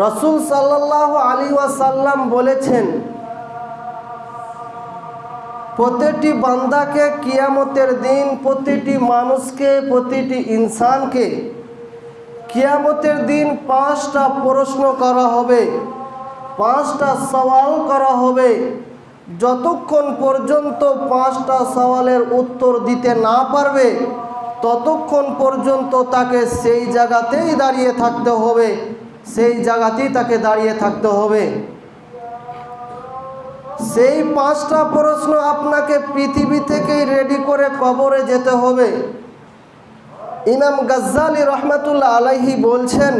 রসুল সাল্লাহ আলী ওয়াসাল্লাম বলেছেন, প্রতিটি বান্দাকে কিয়ামতের দিন, প্রতিটি মানুষকে, প্রতিটি ইনসানকে কিয়ামতের দিন পাঁচটা প্রশ্ন করা হবে, পাঁচটা সওয়াল করা হবে। যতক্ষণ পর্যন্ত পাঁচটা সওয়ালের উত্তর দিতে না পারবে, ততক্ষণ পর্যন্ত তাকে সেই জায়গাতেই দাঁড়িয়ে থাকতে হবে। সেই জায়গাতেই তাকে দাঁড়িয়ে থাকতে হবে। সেই পাঁচটা প্রশ্ন আপনাকে পৃথিবী থেকেই রেডি করে কবরে যেতে হবে। ইমাম গজ্জালি রহমতুল্লাহ আলাইহি বলছেন,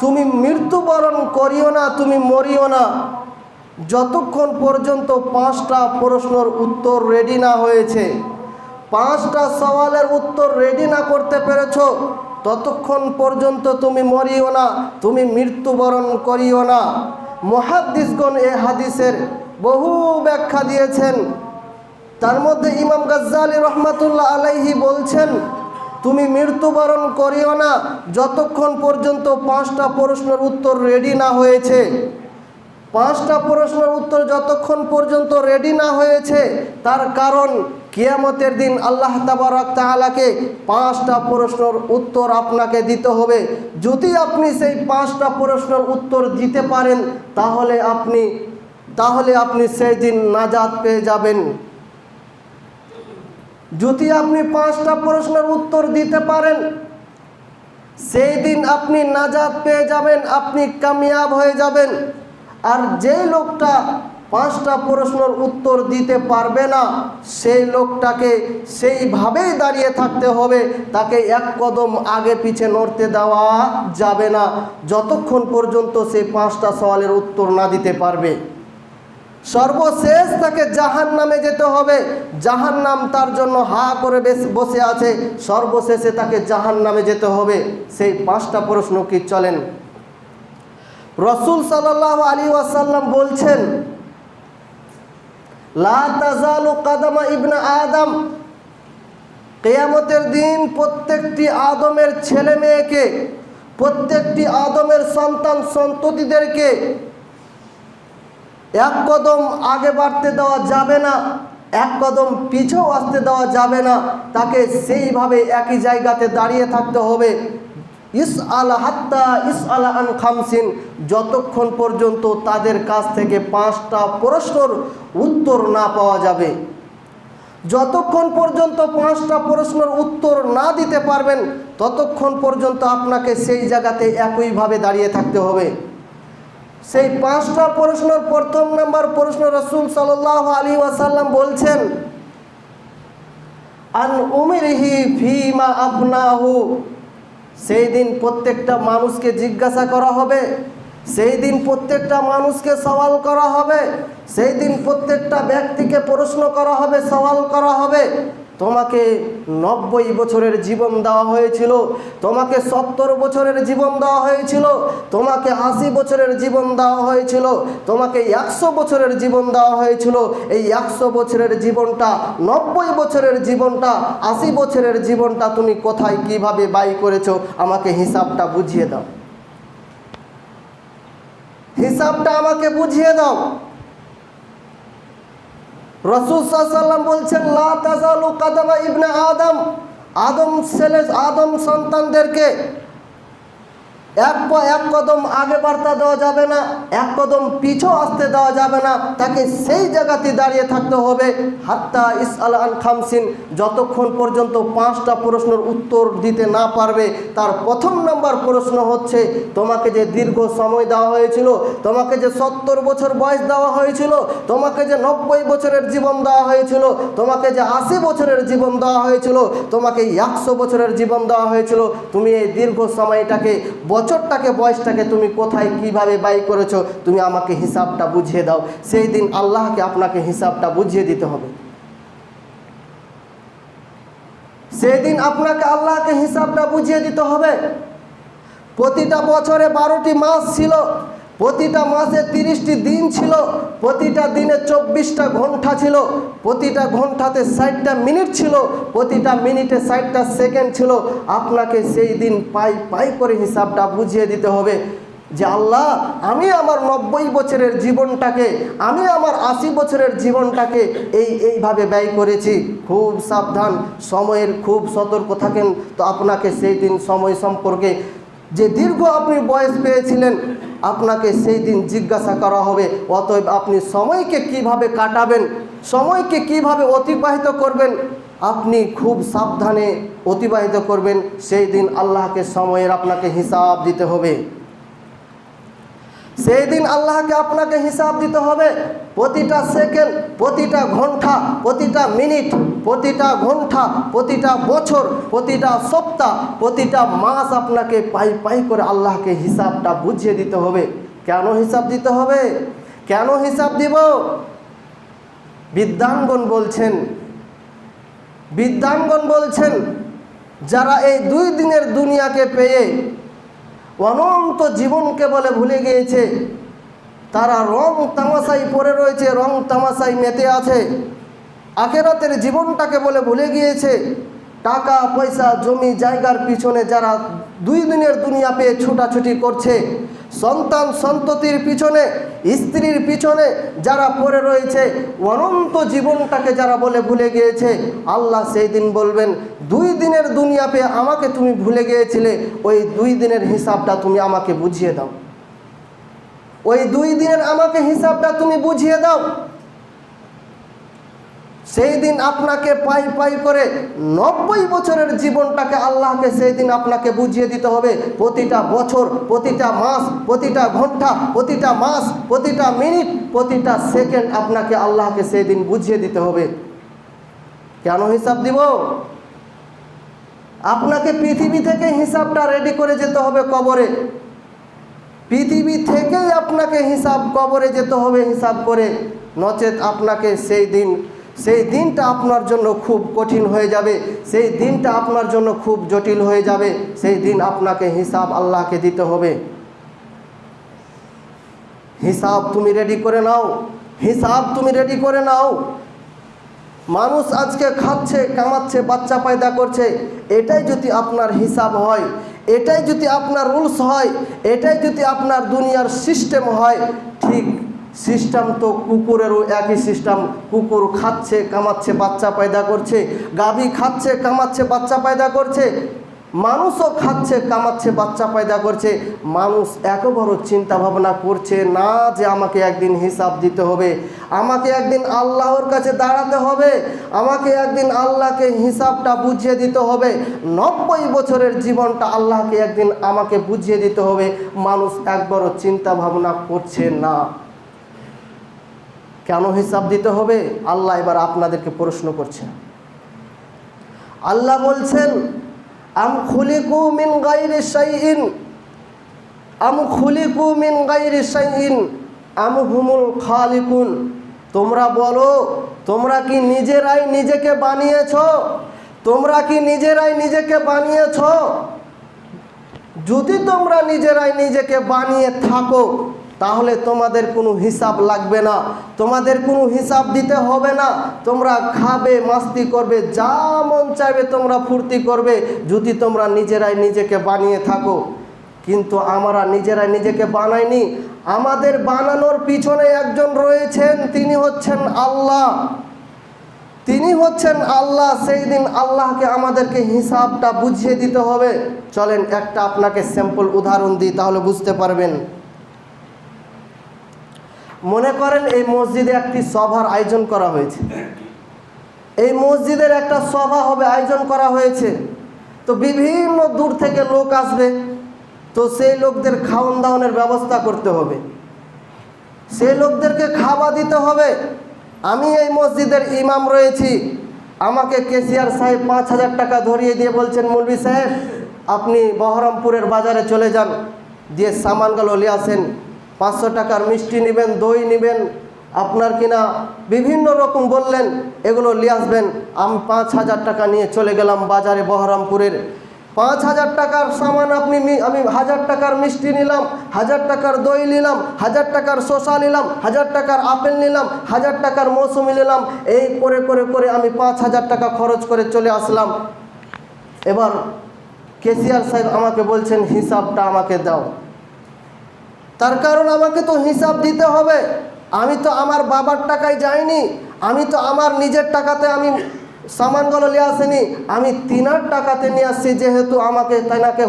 তুমি মৃত্যুবরণ করিও না, তুমি মরিও না। যতক্ষণ পর্যন্ত পাঁচটা প্রশ্নর উত্তর রেডি না হয়েছে, পাঁচটা সওয়ালের উত্তর রেডি না করতে পেরেছ ততক্ষণ পর্যন্ত তুমি মরিও না, তুমি মৃত্যুবরণ করিও না। মহাদ্দিসগণ এ হাদিসের বহু ব্যাখ্যা দিয়েছেন। তার মধ্যে ইমাম গজ্জালি রহমাতুল্লাহ আলাইহি বলছেন, তুমি মৃত্যুবরণ করিও না, যতক্ষণ পর্যন্ত পাঁচটা প্রশ্নের উত্তর রেডি না হয়েছে। পাঁচটা প্রশ্নের উত্তর যতক্ষণ পর্যন্ত রেডি না হয়েছে, তার কারণ কিয়ামতের দিন আল্লাহ তাবারক তাআলাকে পাঁচটা প্রশ্নের উত্তর আপনাকে দিতে হবে। যদি আপনি সেই পাঁচটা প্রশ্নের উত্তর দিতে পারেন, তাহলে আপনি তাহলে আপনি সেই দিন নাজাত পেয়ে যাবেন। যদি আপনি পাঁচটা প্রশ্নের উত্তর দিতে পারেন, সেই দিন আপনি নাজাত পেয়ে যাবেন, আপনি কামিয়াব হয়ে যাবেন। আর যেই লোকটা পাঁচটা প্রশ্নের উত্তর দিতে পারবে না। সেই লোকটাকে সেইভাবেই দাঁড়িয়ে থাকতে হবে। তাকে এক কদম আগে পিছে নড়তে দেওয়া যাবে না। যতক্ষণ পর্যন্ত সে পাঁচটা সওয়ালের উত্তর না দিতে পারবে। সর্বশেষ তাকে জাহান নামে যেতে হবে। জাহান নাম তার জন্য হা করে বসে আছে। সর্বশেষে তাকে জাহান নামে যেতে হবে। সেই পাঁচটা প্রশ্ন কি চলেন? রসুল সাল্লাহ আলী ওয়াসাল্লাম বলছেন কাদামা ইবনা আদম। কেয়ামতের দিন প্রত্যেকটি আদমের ছেলে মেয়েকে, প্রত্যেকটি আদমের সন্তান সন্ততিদেরকে এক কদম আগে বাড়তে দেওয়া যাবে না, এক কদম পিছেও আসতে দেওয়া যাবে না। তাকে সেইভাবে একই জায়গাতে দাঁড়িয়ে থাকতে হবে। ইস আলা হাত্তা ইস আলা আন খামসিন, যতক্ষণ পর্যন্ত তাদের কাছ থেকে পাঁচটা প্রশ্নর উত্তর না পাওয়া যাবে, যতক্ষণ পর্যন্ত পাঁচটা প্রশ্নের উত্তর না দিতে পারবেন, ততক্ষণ পর্যন্ত আপনাকে সেই জায়গাতে একইভাবে দাঁড়িয়ে থাকতে হবে। সেই পাঁচটা প্রশ্নের প্রথম নাম্বার প্রশ্ন রসুল সাল্লাহ আলী ওয়াসাল্লাম বলছেন, আন উমিরহি ফিমা আপনাহু সেই দিন প্রত্যেকটা মানুষকে জিজ্ঞাসা করা হবে, সেই দিন প্রত্যেকটা মানুষকে সওয়াল করা হবে, সেই দিন প্রত্যেকটা ব্যক্তিকে প্রশ্ন করা হবে, সওয়াল করা হবে। তোমাকে নব্বই বছরের জীবন দেওয়া হয়েছিল, তোমাকে সত্তর বছরের জীবন দেওয়া হয়েছিল, তোমাকে আশি বছরের জীবন দেওয়া হয়েছিল, তোমাকে একশো বছরের জীবন দেওয়া হয়েছিল। এই একশো বছরের জীবনটা, নব্বই বছরের জীবনটা, আশি বছরের জীবনটা তুমি কোথায়, কীভাবে বাই করেছ, আমাকে হিসাবটা বুঝিয়ে দাও। হিসাবটা আমাকে বুঝিয়ে দাও। রসুল সাল্লাম বলছেন লা তাজালু কাদামা ইবনে আদম। আদম ছেলে আদম সন্তানদেরকে এক এক কদম আগে বার্তা দেওয়া যাবে না, এক কদম পিছু আসতে দেওয়া যাবে না। তাকে সেই জায়গাতে দাঁড়িয়ে থাকতে হবে। হাত্তা ইস আল আন খামসিন, যতক্ষণ পর্যন্ত পাঁচটা প্রশ্নের উত্তর দিতে না পারবে, তার প্রথম নম্বর প্রশ্ন হচ্ছে, তোমাকে যে দীর্ঘ সময় দেওয়া হয়েছিল, তোমাকে যে সত্তর বছর বয়স দেওয়া হয়েছিল, তোমাকে যে নব্বই বছরের জীবন দেওয়া হয়েছিল, তোমাকে যে আশি বছরের জীবন দেওয়া হয়েছিল, তোমাকে একশো বছরের জীবন দেওয়া হয়েছিল, তুমি এই দীর্ঘ সময়টাকে বছরটাকে, বয়সটাকে তুমি কোথায় কীভাবে ব্যয় করেছ, তুমি আমাকে হিসাবটা বুঝিয়ে দাও। সেই দিন আল্লাহকে আপনাকে হিসাবটা বুঝিয়ে দিতে হবে। সেই দিন আপনাকে আল্লাহকে হিসাবটা বুঝিয়ে দিতে হবে। প্রতিটা বছরে বারোটি মাস ছিল। প্রতিটা মাসে তিরিশটি দিন ছিল, প্রতিটা দিনে চব্বিশটা ঘণ্টা ছিল, প্রতিটা ঘন্টাতে ষাটটা মিনিট ছিল, প্রতিটা মিনিটে ষাটটা সেকেন্ড ছিল। আপনাকে সেই দিন পাই পাই করে হিসাবটা বুঝিয়ে দিতে হবে যে আল্লাহ, আমি আমার নব্বই বছরের জীবনটাকে, আমি আমার আশি বছরের জীবনটাকে এই এইভাবে ব্যয় করেছি। খুব সাবধান, সময়ের খুব সতর্ক থাকেন। তো আপনাকে সেই দিন সময় সম্পর্কে যে দীর্ঘ আপনি বয়স পেয়েছিলেন, আপনাকে সেই দিন জিজ্ঞাসা করা হবে, অতএব আপনি সময়কে কীভাবে কাটাবেন, সময়কে কীভাবে অতিবাহিত করবেন, আপনি খুব সাবধানে অতিবাহিত করবেন, সেই দিন আল্লাহকে সময়ের আপনাকে হিসাব দিতে হবে। সেই দিন আল্লাহকে আপনাকে হিসাব দিতে হবে। প্রতিটা সেকেন্ড, প্রতিটা ঘণ্টা, প্রতিটা মিনিট, প্রতিটা ঘণ্টা, প্রতিটা বছর, প্রতিটা সপ্তাহ, প্রতিটা মাস আপনাকে পাই পাই করে আল্লাহকে হিসাবটা বুঝিয়ে দিতে হবে। কেন হিসাব দিতে হবে? কেন হিসাব দিব? বিদ্যাঙ্গন বলছেন বিদ্যাঙ্গন বলছেন, যারা এই দুই দিনের দুনিয়াকে পেয়ে অনন্ত জীবনকে বলে ভুলে গিয়েছে। তারা রং তামাশাই পরে রয়েছে, রং তামাশাই মেতে আছে। আখেরাতের জীবনটাকে বলে ভুলে গিয়েছে। টাকা, পয়সা, জমি, জায়গার পিছনে যারা দুই দিনের দুনিয়া পেয়ে ছুটাছুটি করছে সন্তান সন্ততির পিছনে, স্ত্রীর পিছনে যারা পড়ে রয়েছে, অনন্ত জীবনটাকে যারা বলে ভুলে গিয়েছে, আল্লাহ সেই দিন বলবেন, দুই দিনের দুনিয়া পেয়ে আমাকে তুমি ভুলে গিয়েছিলে, ওই দুই দিনের হিসাবটা তুমি আমাকে বুঝিয়ে দাও। ওই দুই দিনের আমাকে হিসাবটা তুমি বুঝিয়ে দাও সেই দিন আপনাকে পাই পাই করে নব্বই বছরের জীবনটাকে আল্লাহকে সেই দিন আপনাকে বুঝিয়ে দিতে হবে। প্রতিটা বছর, প্রতিটা মাস, প্রতিটা ঘণ্টা, প্রতিটা মাস, প্রতিটা মিনিট, প্রতিটা সেকেন্ড আপনাকে আল্লাহকে সেই দিন বুঝিয়ে দিতে হবে। কেন হিসাব দিব? আপনাকে পৃথিবী থেকে হিসাবটা রেডি করে যেতে হবে কবরে। পৃথিবী থেকেই আপনাকে হিসাব কবরে যেতে হবে, হিসাব করে। নচেত আপনাকে সেই দিন সেই দিনটা আপনার জন্য খুব কঠিন হয়ে যাবে, সেই দিনটা আপনার জন্য খুব জটিল হয়ে যাবে, সেই দিন আপনাকে হিসাব আল্লাহকে দিতে হবে। হিসাব তুমি রেডি করে নাও, হিসাব তুমি রেডি করে নাও। মানুষ আজকে খাচ্ছে, কামাচ্ছে, বাচ্চা পয়দা করছে, এটাই যদি আপনার হিসাব হয়, এটাই যদি আপনার রুলস হয়, এটাই যদি আপনার দুনিয়ার সিস্টেম হয়, ঠিক সিস্টেম তো কুকুরেরও একই সিস্টেম। কুকুর খাচ্ছে, কামাচ্ছে, বাচ্চা পয়দা করছে। গাভী খাচ্ছে, কামাচ্ছে, বাচ্চা পয়দা করছে। মানুষও খাচ্ছে, কামাচ্ছে, বাচ্চা পয়দা করছে। মানুষ একেবারও চিন্তা ভাবনা করছে না যে আমাকে একদিন হিসাব দিতে হবে। আমাকে একদিন আল্লাহর কাছে দাঁড়াতে হবে। আমাকে একদিন আল্লাহকে হিসাবটা বুঝিয়ে দিতে হবে। নব্বই বছরের জীবনটা আল্লাহকে একদিন আমাকে বুঝিয়ে দিতে হবে। মানুষ একবারও চিন্তা ভাবনা করছে না। কেন হিসাব দিতে হবে? আল্লাহ এবার আপনাদেরকে প্রশ্ন করছে। আল্লাহ বলছেন, আম আম তোমরা বলো, তোমরা কি নিজেরাই নিজেকে বানিয়েছ? তোমরা কি নিজেরাই নিজেকে বানিয়েছ? যদি তোমরা নিজেরাই নিজেকে বানিয়ে থাকো তাহলে তোমাদের কোনো হিসাব লাগবে না। তোমাদের কোনো হিসাব দিতে হবে না। তোমরা খাবে, মাস্তি করবে, যা মন চাইবে তোমরা ফুর্তি করবে, যদি তোমরা নিজেরাই নিজেকে বানিয়ে থাকো। কিন্তু আমরা নিজেরাই নিজেকে বানাইনি। আমাদের বানানোর পিছনে একজন রয়েছেন, তিনি হচ্ছেন আল্লাহ। তিনি হচ্ছেন আল্লাহ, সেই দিন আল্লাহকে আমাদেরকে হিসাবটা বুঝিয়ে দিতে হবে। চলেন একটা আপনাকে স্যাম্পল উদাহরণ দিই, তাহলে বুঝতে পারবেন। মনে করেন এই মসজিদে একটি সভার আয়োজন করা হয়েছে। এই মসজিদের একটা সভা হবে, আয়োজন করা হয়েছে। তো বিভিন্ন দূর থেকে লোক আসবে। তো সেই লোকদের খাওয়ান দাওয়ানের ব্যবস্থা করতে হবে। সেই লোকদেরকে খাওয়া দিতে হবে। আমি এই মসজিদের ইমাম রয়েছি। আমাকে কেসিয়ার সাহেব পাঁচ হাজার টাকা ধরিয়ে দিয়ে বলছেন, মৌলভি সাহেব, আপনি বহরমপুরের বাজারে চলে যান। দিয়ে সামানগুলো নিয়ে আসেন। পাঁচশো টাকার মিষ্টি নেবেন, দই নেবেন, আপনার কিনা বিভিন্ন রকম বললেন, এগুলো নিয়ে আসবেন। আমি পাঁচ হাজার টাকা নিয়ে চলে গেলাম বাজারে বহরমপুরের। পাঁচ হাজার টাকার সামান আপনি আমি হাজার টাকার মিষ্টি নিলাম, হাজার টাকার দই নিলাম, হাজার টাকার শসা নিলাম, হাজার টাকার আপেল নিলাম, হাজার টাকার মৌসুমি নিলাম। এই করে করে করে আমি পাঁচ হাজার টাকা খরচ করে চলে আসলাম। এবার কেসিয়ার সাহেব আমাকে বলছেন, হিসাবটা আমাকে দাও। তার কারণ আমাকে তো হিসাব দিতে হবে। আমি তো আমার বাবার টাকায় যাইনি, আমি তো আমার নিজের টাকাতে আমি সামানগুলো নিয়ে আসিনি, আমি তিনার টাকাতে নিয়ে আসছি, যেহেতু আমাকে তেনাকে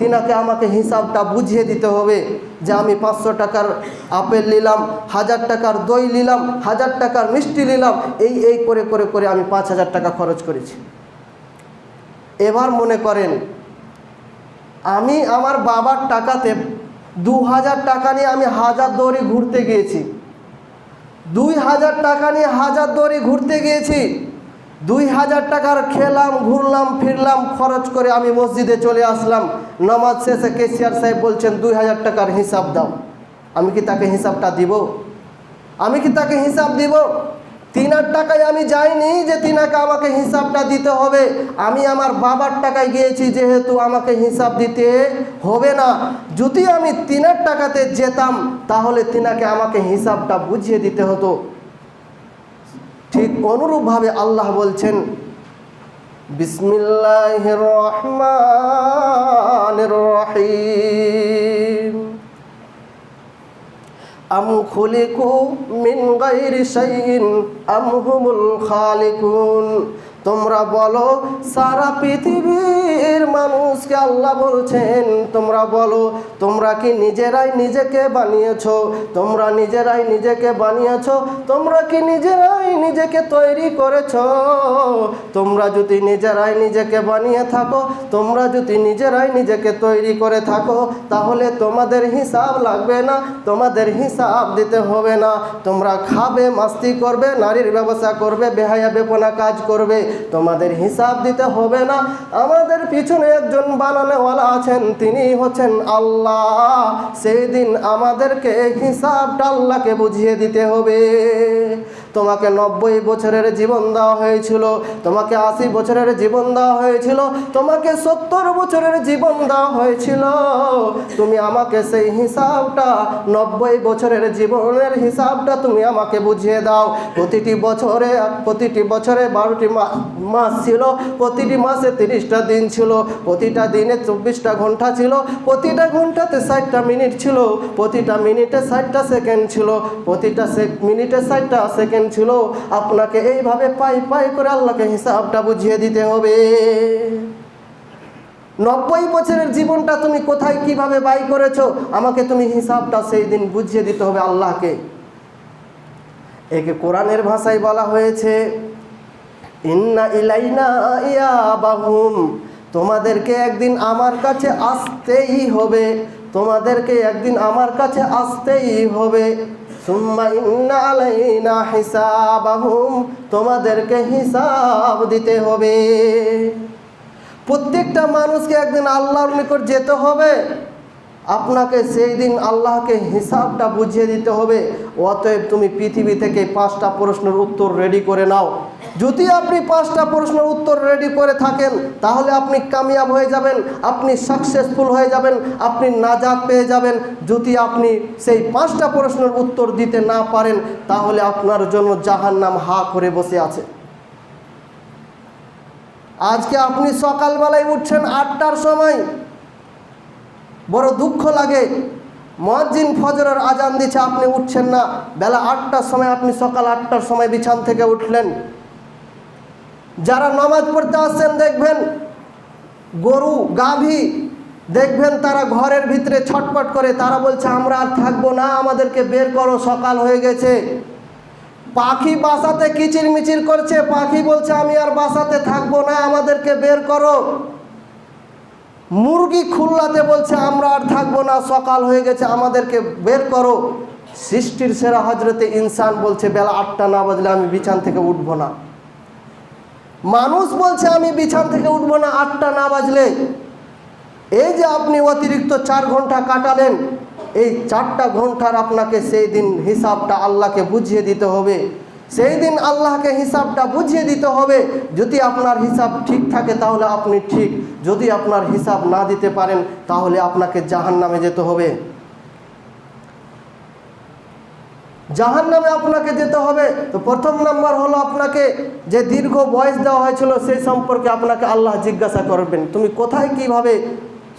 তিনাকে আমাকে হিসাবটা বুঝিয়ে দিতে হবে যে আমি পাঁচশো টাকার আপেল নিলাম, হাজার টাকার দই নিলাম, হাজার টাকার মিষ্টি নিলাম, এই এই করে করে করে আমি পাঁচ হাজার টাকা খরচ করেছি। এবার মনে করেন, আমি আমার বাবার টাকাতে দু হাজার টাকা নিয়ে আমি হাজার দৌড়ি ঘুরতে গিয়েছি। দুই হাজার টাকা নিয়ে হাজার দৌড়ি ঘুরতে গিয়েছি। দুই হাজার টাকার খেলাম, ঘুরলাম, ফিরলাম, খরচ করে আমি মসজিদে চলে আসলাম। নামাজ শেষে কেসিয়ার সাহেব বলছেন দুই হাজার টাকার হিসাব দাও। আমি কি তাকে হিসাবটা দিব? আমি কি তাকে হিসাব দিব? তিনার টাকায় আমি যাইনি যে তিনাকে আমাকে হিসাবটা দিতে হবে। আমি আমার বাবার টাকায় গিয়েছি, যেহেতু আমাকে হিসাব দিতে হবে না। যদি আমি তিনার টাকাতে যেতাম, তাহলে তিনাকে আমাকে হিসাবটা বুঝিয়ে দিতে হতো। ঠিক অনুরূপভাবে আল্লাহ বলছেন বিসমিল্লাহ রহমান রহিম। আম খুলিকু মিন গাইরি শাইইন আম হুমুল খালিকুন তোমরা বলো, সারা পৃথিবীর মানুষকে আল্লাহ বলছেন, তোমরা বলো, তোমরা কি নিজেরাই নিজেকে বানিয়েছ? তোমরা নিজেরাই নিজেকে বানিয়েছো? তোমরা কি নিজেরাই নিজেকে তৈরি করেছ? তোমরা যদি নিজেরাই নিজেকে বানিয়ে থাকো, তোমরা যদি নিজেরাই নিজেকে তৈরি করে থাকো, তাহলে তোমাদের হিসাব লাগবে না, তোমাদের হিসাব দিতে হবে না। তোমরা খাবে, মাস্তি করবে, নারীর ব্যবসা করবে, বেহায়া, বেপনা কাজ করবে। তোমাদের হিসাব দিতে হবে না। আমাদের পিছনে একজন বানানোওয়ালা আছেন, তিনি হচ্ছেন আল্লাহ। সেই দিন আমাদেরকে হিসাবটা আল্লাহকে বুঝিয়ে দিতে হবে। তোমাকে নব্বই বছরের জীবন দেওয়া হয়েছিল, তোমাকে আশি বছরের জীবন দেওয়া হয়েছিল, তোমাকে সত্তর বছরের জীবন দেওয়া হয়েছিল। তুমি আমাকে সেই হিসাবটা, নব্বই বছরের জীবনের হিসাবটা তুমি আমাকে বুঝিয়ে দাও। প্রতিটি বছরে প্রতিটি বছরে বারোটি মাস ছিল, প্রতিটি মাসে তিরিশটা দিন ছিল, প্রতিটা দিনে চব্বিশটা ঘণ্টা ছিল, প্রতিটা ঘন্টাতে ষাটটা মিনিট ছিল, প্রতিটা মিনিটে ষাটটা সেকেন্ড ছিল, প্রতিটা মিনিটে ষাটটা সেকেন্ড ছিল আপনাকে এইভাবে পাই পাই করে আল্লাহকে হিসাবটা বুঝিয়ে দিতে হবে। নব্বই বছরের জীবনটা তুমি কোথায় কীভাবে বাই করেছ, আমাকে তুমি হিসাবটা সেই দিন বুঝিয়ে দিতে হবে আল্লাহকে। একে কোরআনের ভাষায় বলা হয়েছে, ইন্না ইলাইনা ইয়াবাহুম, তোমাদেরকে একদিন আমার কাছে আসতেই হবে, তোমাদেরকে একদিন আমার কাছে আসতেই হবে। হিসাবাহুম, তোমাদেরকে হিসাব দিতে হবে। প্রত্যেকটা মানুষকে একদিন আল্লাহর নিকট যেতে হবে। আপনাকে সেই দিন আল্লাহকে হিসাবটা বুঝিয়ে দিতে হবে। অতএব তুমি পৃথিবী থেকে পাঁচটা প্রশ্নের উত্তর রেডি করে নাও। যদি আপনি পাঁচটা প্রশ্নের উত্তর রেডি করে থাকেন, তাহলে আপনি কামিয়াব হয়ে যাবেন, আপনি সাকসেসফুল হয়ে যাবেন, আপনি নাজাদ পেয়ে যাবেন। যদি আপনি সেই পাঁচটা প্রশ্নের উত্তর দিতে না পারেন, তাহলে আপনার জন্য জাহান নাম হা করে বসে আছে। আজকে আপনি সকালবেলায় উঠছেন আটটার সময়। বড় দুঃখ লাগে। মহাজিন ফজরের আজান দিচ্ছে আপনি উঠছেন না। বেলা আটটার সময় আপনি সকাল আটটার সময় বিছান থেকে উঠলেন। যারা নামাজ পড়তে আসছেন, দেখবেন গরু, গাভী, দেখবেন তারা ঘরের ভিতরে ছটপট করে, তারা বলছে, আমরা আর থাকব না, আমাদেরকে বের করো, সকাল হয়ে গেছে। পাখি বাসাতে কিচির মিচির করছে, পাখি বলছে, আমি আর বাসাতে থাকব না, আমাদেরকে বের করো। মুরগি খুল্লাতে বলছে, আমরা আর থাকব না, সকাল হয়ে গেছে, আমাদেরকে বের করো। সৃষ্টির সেরা হজরতে ইনসান বলছে, বেলা আটটা না বাজলে আমি বিছান থেকে উঠবো না। মানুষ বলছে, আমি বিছান থেকে উঠবো না, আটটা না বাজলে। এই যে আপনি অতিরিক্ত চার ঘণ্টা কাটালেন, এই চারটা ঘণ্টার আপনাকে সেই দিন হিসাবটা আল্লাহকে বুঝিয়ে দিতে হবে। সেই দিন আল্লাহকে হিসাবটা বুঝিয়ে দিতে হবে। যদি আপনার হিসাব ঠিক থাকে, তাহলে আপনি ঠিক। যদি আপনার হিসাব না দিতে পারেন, তাহলে আপনাকে জাহান নামে যেতে হবে। জাহান নামে আপনাকে যেতে হবে। তো প্রথম নাম্বার হলো আপনাকে যে দীর্ঘ বয়স দেওয়া হয়েছিল সেই সম্পর্কে আপনাকে আল্লাহ জিজ্ঞাসা করবেন। তুমি কোথায় কীভাবে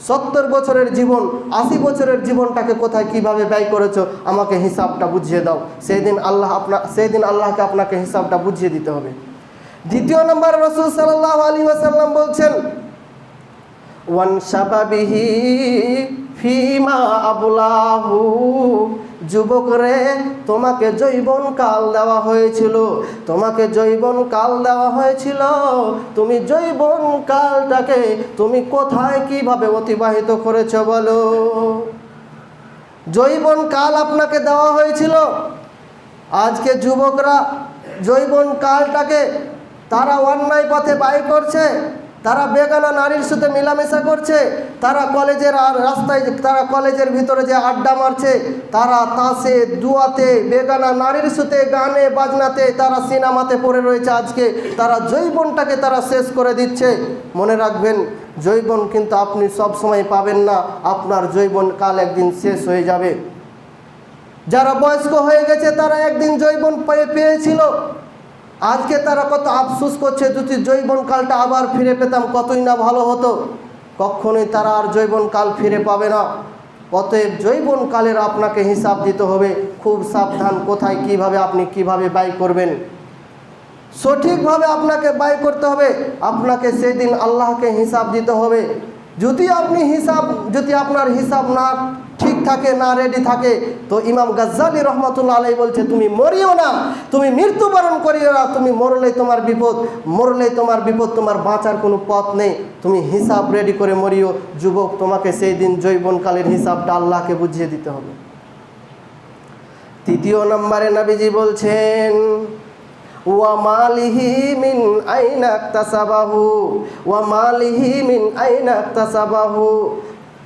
সত্তর বছরের জীবন, আশি বছরের জীবনটাকে কোথায় কীভাবে ব্যয় করেছ, আমাকে হিসাবটা বুঝিয়ে দাও। সেই দিন আল্লাহ আপনা সেই দিন আল্লাহকে আপনাকে হিসাবটা বুঝিয়ে দিতে হবে। দ্বিতীয় নম্বর রসুল সাল্লাহ আলী ওয়াসাল্লাম বলছেন ফিমা আবুলাহু, যুবক রে, তোমাকে জৈবন কাল দেওয়া হয়েছিল, তোমাকে জৈবন কাল দেওয়া হয়েছিল, তুমি জৈবন কালটাকে তুমি কোথায় কীভাবে অতিবাহিত করেছ বলো? জৈবন কাল আপনাকে দেওয়া হয়েছিল, আজকে যুবকরা জৈবন কালটাকে তারা অন্যায় পথে ব্যয় করছে তারা বেগানা নারীর সাথে মেলামেশা করছে, তারা কলেজের আর রাস্তায় তারা কলেজের ভিতরে যে আড্ডা মারছে, তারা তাসে দুয়াতে বেগানা নারীর সাথে গানে বাজনাতে তারা সিনেমাতে পড়ে রয়েছে আজকে। তারা জৈবনটাকে তারা শেষ করে দিচ্ছে। মনে রাখবেন জৈবন কিন্তু আপনি সব সময় পাবেন না, আপনার জৈবন কাল একদিন শেষ হয়ে যাবে। যারা বয়স্ক হয়ে গেছে, তারা একদিন জৈবন পেয়ে পেয়েছিল। আজকে তারা কত আফসোস করছে, যদি জৈবন কালটা আবার ফিরে পেতাম কতই না ভালো হতো। কখনোই তারা আর জৈবন কাল ফিরে পাবে না। অতএব জৈবন কালের আপনাকে হিসাব দিতে হবে, খুব সাবধান কোথায়, কীভাবে আপনি কীভাবে ব্যয় করবেন। সঠিকভাবে আপনাকে ব্যয় করতে হবে, আপনাকে সেই দিন আল্লাহকে হিসাব দিতে হবে। যদি আপনি হিসাব, যদি আপনার হিসাব না ঠিক থাকে, না রেডি থাকে, তো ইমাম গাজ্জালি রহমতুল্লাহ আলাই বলছে, তুমি মরিও না, তুমি মৃত্যুবরণ করিও না, তুমি মরলে তোমার বিপদ মরলে তোমার বিপদ, তোমার বাঁচার কোনো পথ নেই। তুমি হিসাব রেডি করে মরিও, যুবক, তোমাকে সেই দিন জৈবনকালের হিসাবটা আল্লাহকে বুঝিয়ে দিতে হবে। তৃতীয় নম্বরে নবীজি বলছেন, ওয়া মালিহি মিন আইনা তাসাবাহু ওয়া মালিহি মিন আইনা তাসাবাহু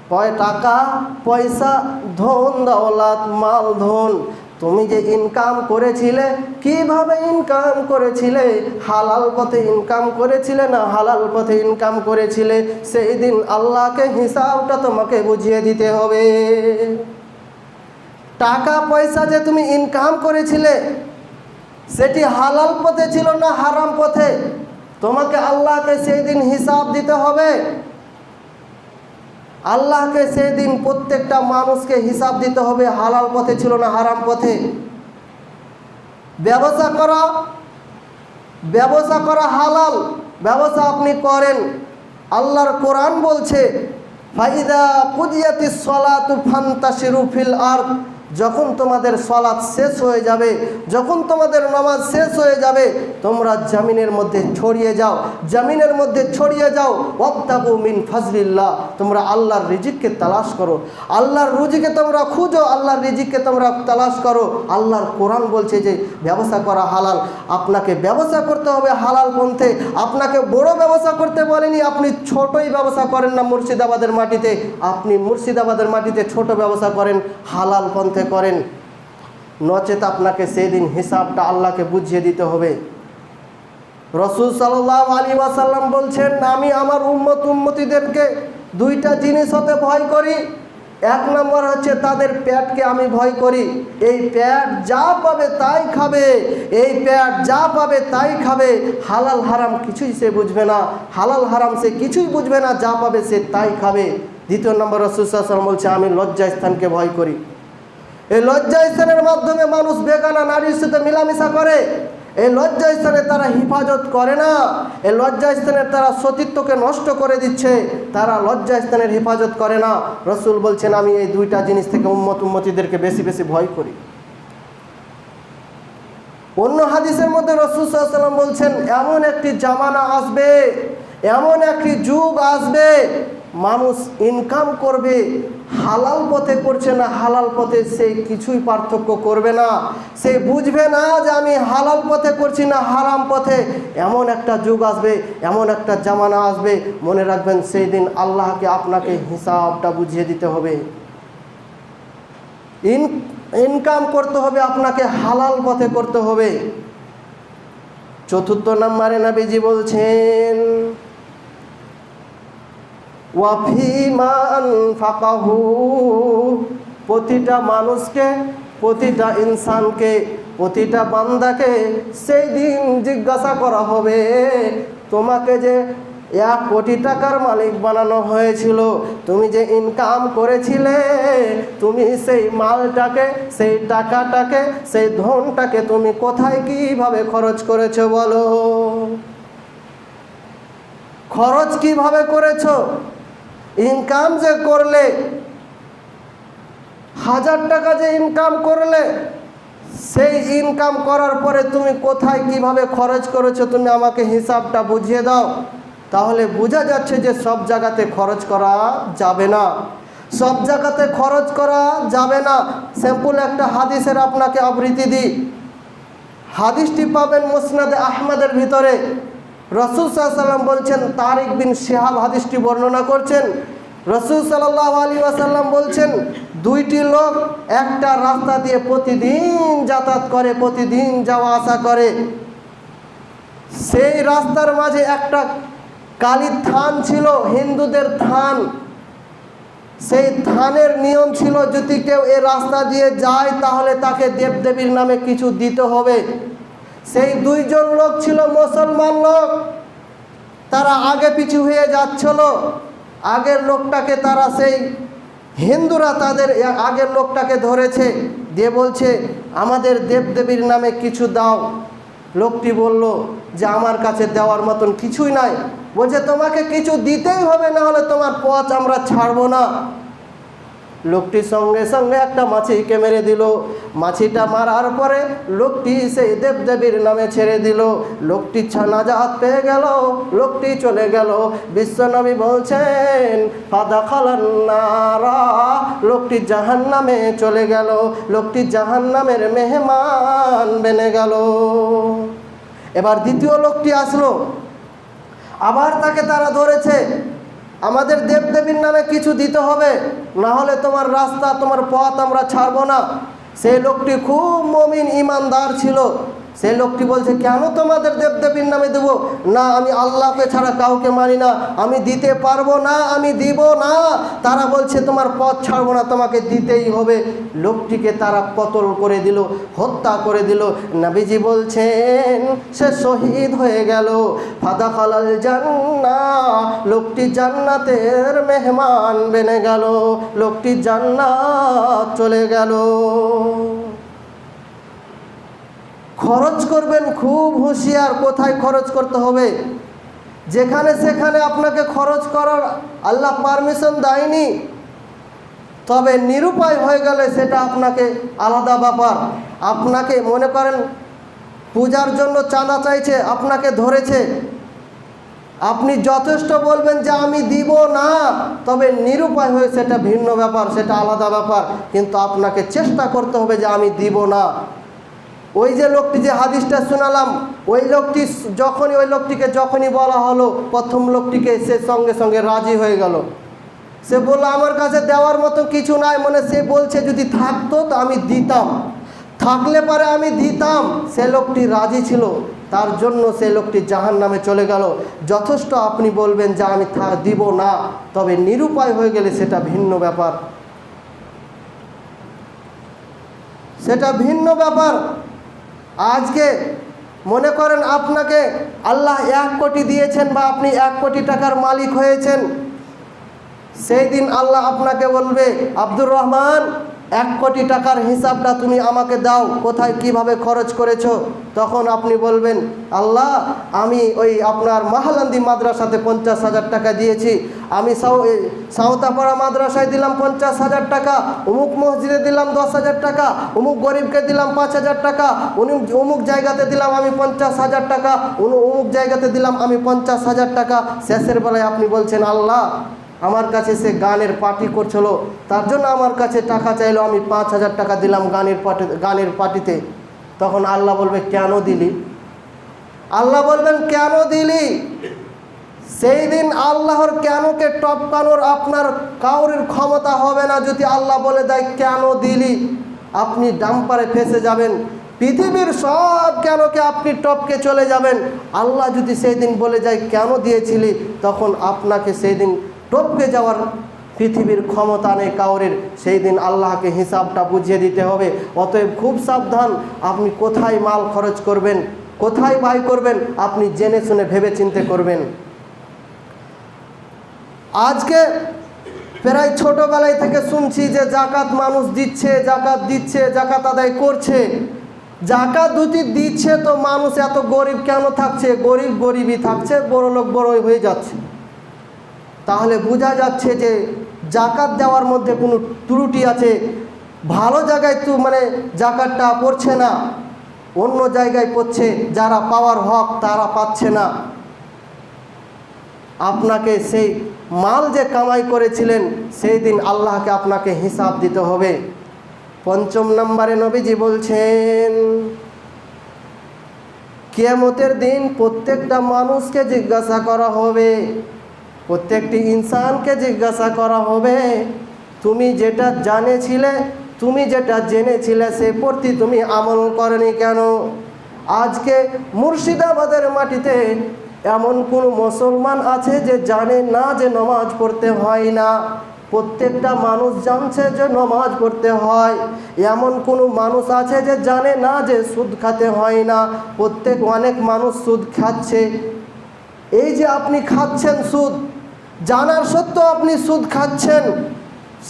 পয় টাকা, পয়সা, ধন, দৌলত, মাল, ধন। তুমি যে ইনকাম করেছিলে, কীভাবে ইনকাম করেছিলে? হালাল পথে ইনকাম করেছিলে না হালাল পথে ইনকাম করেছিলে? সেই দিন আল্লাহকে হিসাবটা তোমাকে বুঝিয়ে দিতে হবে। টাকা, পয়সা যে তুমি ইনকাম করেছিলে, সেটি হালাল পথে ছিল না হারাম পথে? তোমাকে আল্লাহকে সেই দিন হিসাব দিতে হবে। আল্লাহকে সেদিন প্রত্যেকটা মানুষকে হিসাব দিতে হবে, হালাল পথে ছিল না হারাম পথে। ব্যবসা করা ব্যবসা করা হালাল, ব্যবসা আপনি করেন। আল্লাহর কোরআন বলছে, ফাইদা কুদিয়াতি সলাতু ফান্তাসিরু ফিল আরদ। যখন তোমাদের সলাৎ শেষ হয়ে যাবে, যখন তোমাদের নামাজ শেষ হয়ে যাবে, তোমরা জামিনের মধ্যে ছড়িয়ে যাও, জামিনের মধ্যে ছড়িয়ে যাও। ওয়াক্তাবু মিন ফাজলিল্লাহ, তোমরা আল্লাহর রিজিককে তালাশ করো। আল্লাহর রুজিকে তোমরা খুঁজো, আল্লাহর রিজিককে তোমরা তালাশ করো। আল্লাহর কোরআন বলছে যে, ব্যবসা করা হালাল। আপনাকে ব্যবসা করতে হবে হালাল পন্থে। আপনাকে বড় ব্যবসা করতে বলেনি, আপনি ছোটই ব্যবসা করেন না মুর্শিদাবাদের মাটিতে। আপনি মুর্শিদাবাদের মাটিতে ছোট ব্যবসা করেন হালাল পন্থে। করেন। নচেত আপনাকে সেদিন হিসাবটা আল্লাহকে বুঝিয়ে দিতে হবে। রসুল সাল্লাহ আলী ওয়াসাল্লাম বলছেন, আমি আমার উম্মত উম্মতিদেরকে দুইটা জিনিস হতে ভয় করি। এক নম্বর হচ্ছে তাদের প্যাটকে আমি ভয় করি। এই প্যাট যা পাবে তাই খাবে। এই প্যাট যা পাবে তাই খাবে। হালাল হারাম কিছুই সে বুঝবে না। হালাল হারাম সে কিছুই বুঝবে না। যা পাবে সে তাই খাবে। দ্বিতীয় নম্বর রসুল সাল্লাম বলছে, আমি লজ্জা স্থানকে ভয় করি। এই লজ্জা স্থানের মাধ্যমে মানুষ বেগানা নারীর সাথে মিলামিশা করে। এই লজ্জা স্থানে তারা হিফাজত করে না। এই লজ্জা স্থানের তারা সতীত্বকে নষ্ট করে দিচ্ছে। তারা লজ্জা স্থানের হেফাজত করে না। রসুল বলছেন, আমি এই দুইটা জিনিস থেকে উম্মত উম্মতিদেরকে বেশি বেশি ভয় করি। অন্য হাদিসের মধ্যে রসুল সাল্লাম বলছেন, এমন একটি জামানা আসবে, এমন একটি যুগ আসবে মানুষ ইনকাম করবে, হালাল পথে করছে না হালাল পথে সে কিছুই পার্থক্য করবে না। সে বুঝবে না যে আমি হালাল পথে করছি না হারাম পথে। এমন একটা যুগ আসবে, এমন একটা জামানা আসবে। মনে রাখবেন সেই দিন আল্লাহকে আপনাকে হিসাবটা বুঝিয়ে দিতে হবে। ইন ইনকাম করতে হবে, আপনাকে হালাল পথে করতে হবে। চতুর্থ নাম্বারে নবীজি বলছেন প্রতিটা মানুষকে, প্রতিটা ইনসানকে, প্রতিটা বান্দাকে সেই দিন জিজ্ঞাসা করা হবে, তোমাকে যে এক কোটি টাকার মালিক বানানো হয়েছিল, তুমি যে ইনকাম করেছিলে, তুমি সেই মালটাকে, সেই টাকাটাকে, সেই ধনটাকে তুমি কোথায় কীভাবে খরচ করেছ বলো? খরচ কীভাবে করেছ? ইনকাম যে করলে, হাজার টাকা যে ইনকাম করলে, সেই ইনকাম করার পরে তুমি কোথায় কীভাবে খরচ করেছ, তুমি আমাকে হিসাবটা বুঝিয়ে দাও। তাহলে বোঝা যাচ্ছে যে সব জায়গাতে খরচ করা যাবে না। সব জায়গাতে খরচ করা যাবে না। সিম্পল একটা হাদিসের আপনাকে আবৃত্তি দিই। হাদিসটি পাবেন মুসনাদে আহমদের ভিতরে। রসুল সাল্লাম বলছেন, তারিক বিন শেহাব হাদিসটি বর্ণনা করছেন। রসুল সাল্লাহ আলী ওয়াসাল্লাম বলছেন, দুইটি লোক একটা রাস্তা দিয়ে প্রতিদিন যাতায়াত করে, প্রতিদিন যাওয়া আসা করে। সেই রাস্তার মাঝে একটা কালী থান ছিল, হিন্দুদের থান। সেই থানের নিয়ম ছিল, যদি কেউ এ রাস্তা দিয়ে যায়, তাহলে তাকে দেবদেবীর নামে কিছু দিতে হবে। সেই দুইজন লোক ছিল মুসলমান লোক। তারা আগে পিছু হয়ে যাচ্ছিল। আগের লোকটাকে তারা সেই হিন্দুরা তাদের আগের লোকটাকে ধরেছে। দিয়ে বলছে, আমাদের দেবদেবীর নামে কিছু দাও। লোকটি বলল, যে আমার কাছে দেওয়ার মতন কিছুই নাই। বলছে, তোমাকে কিছু দিতেই হবে না হলে তোমার পথ আমরা ছাড়বো না। লোকটি সঙ্গে সঙ্গে একটা মাছিকে মেরে দিল। মাছিটা মারার পরে লোকটি সেই দেবদেবীর নামে ছেড়ে দিল। লোকটি ছানাজাত পেয়ে গেল, লোকটি চলে গেল। বিশ্বনবী বলছেন, ফাদা খালান্নারা লোকটি জাহান নামে চলে গেল। লোকটি জাহান নামের মেহমান বেনে গেল। এবার দ্বিতীয় লোকটি আসলো। আবার তাকে তারা ধরেছে। আমাদের দেবদেবীর নামে কিছু দিতে হবে, না হলে তোমার রাস্তা, তোমার পথ আমরা ছাড়বো না। সেই লোকটি খুব মমিন, ইমানদার ছিল। সেই লোকটি বলছে, কেন তোমাদের দেবদেবীর নামে দেবো? না, আমি আল্লাহকে ছাড়া কাউকে মানি না। আমি দিতে পারব না, আমি দিব না। তারা বলছে, তোমার পথ ছাড়বো না, তোমাকে দিতেই হবে। লোকটিকে তারা কতল করে দিল, হত্যা করে দিল। নাবিজি বলছেন, সে শহীদ হয়ে গেল। ফাদা খালাল জান্না লোকটি জান্নাতের মেহমান বেনে গেল। লোকটি জান্নাত চলে গেল। খরচ করবেন খুব হুঁশিয়ার, কোথায় খরচ করতে হবে? যেখানে সেখানে আপনাকে খরচ করার আল্লাহ পারমিশন দেয়নি, তবে নিরুপায় হয়ে গেলে সেটা আপনাকে আলাদা ব্যাপার। আপনাকে মনে করেন পূজার জন্য চাঁদা চাইছে, আপনাকে ধরেছে। আপনি যথেষ্ট বলবেন যে আমি দিব না, তবে নিরুপায় হয়ে সেটা ভিন্ন ব্যাপার, সেটা আলাদা ব্যাপার। কিন্তু আপনাকে চেষ্টা করতে হবে যে আমি দিব না। ওই যে লোকটি যে হাদিসটা শোনালাম, ওই লোকটি যখনই ওই লোকটিকে যখনই বলা হলো, প্রথম লোকটিকে সে সঙ্গে সঙ্গে রাজি হয়ে গেল। সে বলল, আমার কাছে দেওয়ার মতো কিছু নাই। মানে সে বলছে, যদি থাকতো তো আমি দিতাম। থাকলে পরে আমি দিতাম। সে লোকটি রাজি ছিল। তার জন্য সে লোকটি জাহান নামে চলে গেল। যথেষ্ট আপনি বলবেন যে, আমি দিব না। তবে নিরুপায় হয়ে গেলে সেটা ভিন্ন ব্যাপার। সেটা ভিন্ন ব্যাপার। আজকে মনে করেন আপনাকে আল্লাহ এক কোটি দিয়েছেন বা আপনি এক কোটি টাকার মালিক হয়েছেন, সেই দিন আল্লাহ আপনাকে বলবে, আব্দুর রহমান এক কোটি টাকার হিসাবটা তুমি আমাকে দাও, কোথায় কীভাবে খরচ করেছ? তখন আপনি বলবেন, আল্লাহ, আমি ওই আপনার মাহালান্দি মাদ্রাসাতে পঞ্চাশ হাজার টাকা দিয়েছি। আমি সাঁওতাপাড়া মাদ্রাসায় দিলাম পঞ্চাশ হাজার টাকা, অমুক মসজিদে দিলাম দশ হাজার টাকা, অমুক গরিবকে দিলাম পাঁচ হাজার টাকা, অমুক অমুক জায়গাতে দিলাম আমি পঞ্চাশ হাজার টাকা অমুক জায়গাতে দিলাম আমি পঞ্চাশ হাজার টাকা। শেষের বেলায় আপনি বলছেন, আল্লাহ আমার কাছে সে গানের পার্টি করছিল। তার জন্য আমার কাছে টাকা চাইলো, আমি পাঁচ হাজার টাকা দিলাম গানের পার্টি, গানের পার্টিতে। তখন আল্লাহ বলবে, কেন দিলি? আল্লাহ বলবেন, কেন দিলি? সেই দিন আল্লাহর কেনকে টপকানোর আপনার কাউরির ক্ষমতা হবে না যদি আল্লাহ বলে দেয়, কেন দিলি? আপনি ডাম্পারে ফেসে যাবেন। পৃথিবীর সব কেনকে আপনি টপকে চলে যাবেন। আল্লাহ যদি সেই দিন বলে যায়, কেন দিয়েছিলি? তখন আপনাকে সেই দিন টপকে যাওয়ার পৃথিবীর ক্ষমতা নেই কাউরের, সেই দিন আল্লাহকে হিসাবটা বুঝিয়ে দিতে হবে। অতএব খুব সাবধান, আপনি কোথায় মাল খরচ করবেন, কোথায় ব্যয় করবেন, আপনি জেনে শুনে ভেবে চিন্তে করবেন। আজকে প্রায় ছোটবেলায় থেকে শুনছি যে জাকাত মানুষ দিচ্ছে, জাকাত দিচ্ছে, জাকাত আদায় করছে। জাকাত দুটি দিচ্ছে তো মানুষ এত গরিব কেন থাকছে? গরিব গরিবই থাকছে বড় লোক বড়ই হয়ে যাচ্ছে। তাহলে বোঝা যাচ্ছে যে জাকাত দেওয়ার মধ্যে কোনো ত্রুটি আছে। ভালো জায়গায় তো মানে জাকাতটা পড়ছে না, অন্য জায়গায় পড়ছে, যারা পাওয়ার হক তারা পাচ্ছে না। আপনাকে সেই মাল যে কামাই করেছিলেন, সেই দিন আল্লাহকে আপনাকে হিসাব দিতে হবে। পঞ্চম নম্বরে নবীজি বলছেন, কিয়ামতের দিন প্রত্যেকটা মানুষকে জিজ্ঞাসা করা হবে। প্রত্যেকটি ইনসানকে জিজ্ঞাসা করা হবে, তুমি যেটা জানেছিলে, তুমি যেটা জেনেছিলে, সে প্রতি তুমি আমল করনি কেন? আজকে মুর্শিদাবাদের মাটিতে এমন কোন মুসলমান আছে যে জানে না যে নমাজ পড়তে হয় না। প্রত্যেকটা মানুষ জানছে যে নমাজ পড়তে হয়। এমন কোনো মানুষ আছে যে জানে না যে সুদ খাতে হয় না। প্রত্যেক অনেক মানুষ সুদ খাচ্ছে। এই যে আপনি খাচ্ছেন সুদ জানার সত্ত্বেও আপনি সুদ খাচ্ছেন,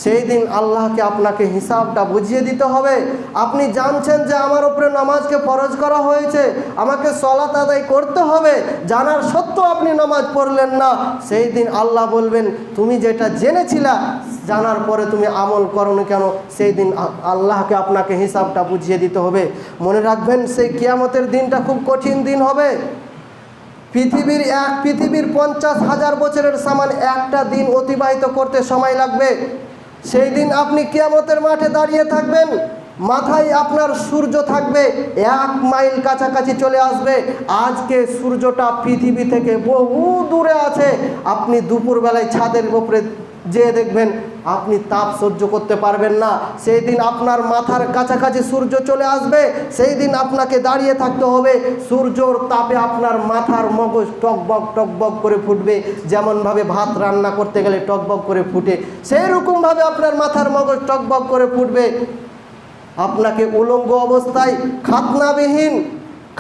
সেই দিন আল্লাহকে আপনাকে হিসাবটা বুঝিয়ে দিতে হবে। আপনি জানছেন যে আমার উপরে নামাজকে ফরজ করা হয়েছে, আমাকে সলাত আদায় করতে হবে, জানার সত্ত্বেও আপনি নামাজ পড়লেন না। সেই দিন আল্লাহ বলবেন, তুমি যেটা জেনেছিলা, জানার পরে তুমি আমল করনি কেন? সেই দিন আল্লাহকে আপনাকে হিসাবটা বুঝিয়ে দিতে হবে। মনে রাখবেন, সেই কিয়ামতের দিনটা খুব কঠিন দিন হবে। পৃথিবীর এক, পৃথিবীর পঞ্চাশ হাজার বছরের সামান একটা দিন অতিবাহিত করতে সময় লাগবে। সেই দিন আপনি কেয়ামতের মাঠে দাঁড়িয়ে থাকবেন, মাথায় আপনার সূর্য থাকবে, এক মাইল কাছাকাছি চলে আসবে। আজকে সূর্যটা পৃথিবী থেকে বহু দূরে আছে। আপনি দুপুরবেলায় ছাদের উপরে যেয়ে দেখবেন আপনি তাপ সহ্য করতে পারবেন না। সেই দিন আপনার মাথার কাছাকাছি সূর্য চলে আসবে। সেই দিন আপনাকে দাঁড়িয়ে থাকতে হবে। সূর্যর তাপে আপনার মাথার মগজ টকবক টকবক করে ফুটবে। যেমনভাবে ভাত রান্না করতে গেলে টকবক করে ফুটে সেই রকমভাবে আপনার মাথার মগজ টকবক করে ফুটবে। আপনাকে উলঙ্গ অবস্থায় খাতনাবিহীন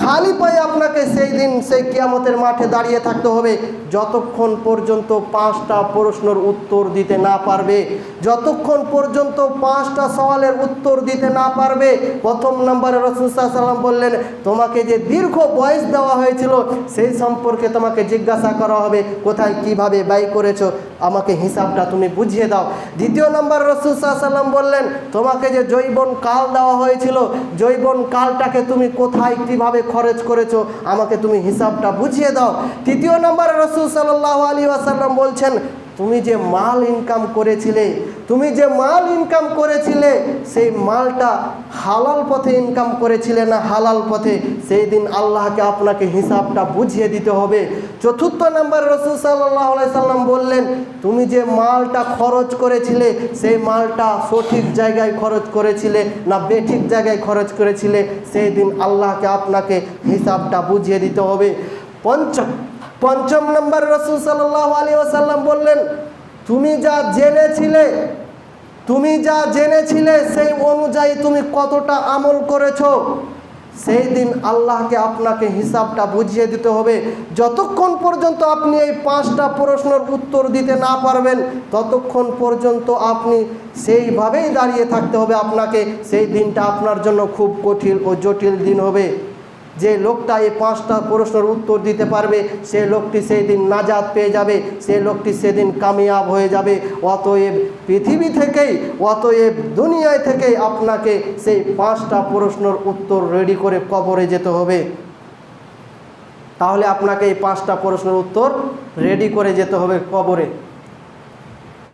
খালি পায়ে আপনাকে সেই দিন, সেই কিয়ামতের মাঠে দাঁড়িয়ে থাকতে হবে। যতক্ষণ পর্যন্ত পাঁচটা প্রশ্নের উত্তর দিতে না পারবে, যতক্ষণ পর্যন্ত পাঁচটা সওয়ালের উত্তর দিতে না পারবে, প্রথম নম্বরে সাল্লাম বললেন, তোমাকে যে দীর্ঘ বয়স দেওয়া হয়েছিল, সেই সম্পর্কে তোমাকে জিজ্ঞাসা করা হবে, কোথায়, কীভাবে ব্যয় করেছ? আমাকে হিসাবটা তুমি বুঝিয়ে দাও। দ্বিতীয় নম্বর রসুল সাল্লাম বললেন, তোমাকে যে জৈবন কাল দেওয়া হয়েছিল, জৈবন কালটাকে তুমি কোথায়, কীভাবে খরচ করেছ, আমাকে তুমি হিসাবটা বুঝিয়ে দাও। তৃতীয় নম্বর রসুল সাল্লাহ আলী আসাল্লাম বলছেন তুমি যে মাল ইনকাম করেছিলে, তুমি যে মাল ইনকাম করেছিলে, সেই মালটা হালাল পথে ইনকাম করেছিলে না হালাল পথে? সেই দিন আল্লাহকে আপনাকে হিসাবটা বুঝিয়ে দিতে হবে। চতুর্থ নম্বর রসুল সাল্লাহ সাল্লাম বললেন, তুমি যে মালটা খরচ করেছিলে, সেই মালটা সঠিক জায়গায় খরচ করেছিলে না বেঠিক জায়গায় খরচ করেছিলে? সেই দিন আল্লাহকে আপনাকে হিসাবটা বুঝিয়ে দিতে হবে। পঞ্চম পঞ্চম নম্বর রসুল সাল্লাহ আলী ওসাল্লাম বললেন, তুমি যা জেনেছিলে, তুমি যা জেনেছিলে, সেই অনুযায়ী তুমি কতটা আমল করেছ, সেই দিন আল্লাহকে আপনাকে হিসাবটা বুঝিয়ে দিতে হবে। যতক্ষণ পর্যন্ত আপনি এই পাঁচটা প্রশ্নের উত্তর দিতে না পারবেন, ততক্ষণ পর্যন্ত আপনি সেইভাবেই দাঁড়িয়ে থাকতে হবে আপনাকে। সেই দিনটা আপনার জন্য খুব কঠিন ও জটিল দিন হবে। যে লোকটা এই পাঁচটা প্রশ্নের উত্তর দিতে পারবে, সে লোকটি সেই দিন নাজাদ পেয়ে যাবে, সে লোকটি সেদিন কামিয়াব হয়ে যাবে। অতএব পৃথিবী থেকেই, অতএব দুনিয়ায় থেকেই আপনাকে সেই পাঁচটা প্রশ্নের উত্তর রেডি করে কবরে যেতে হবে। তাহলে আপনাকে এই পাঁচটা প্রশ্নের উত্তর রেডি করে যেতে হবে কবরে।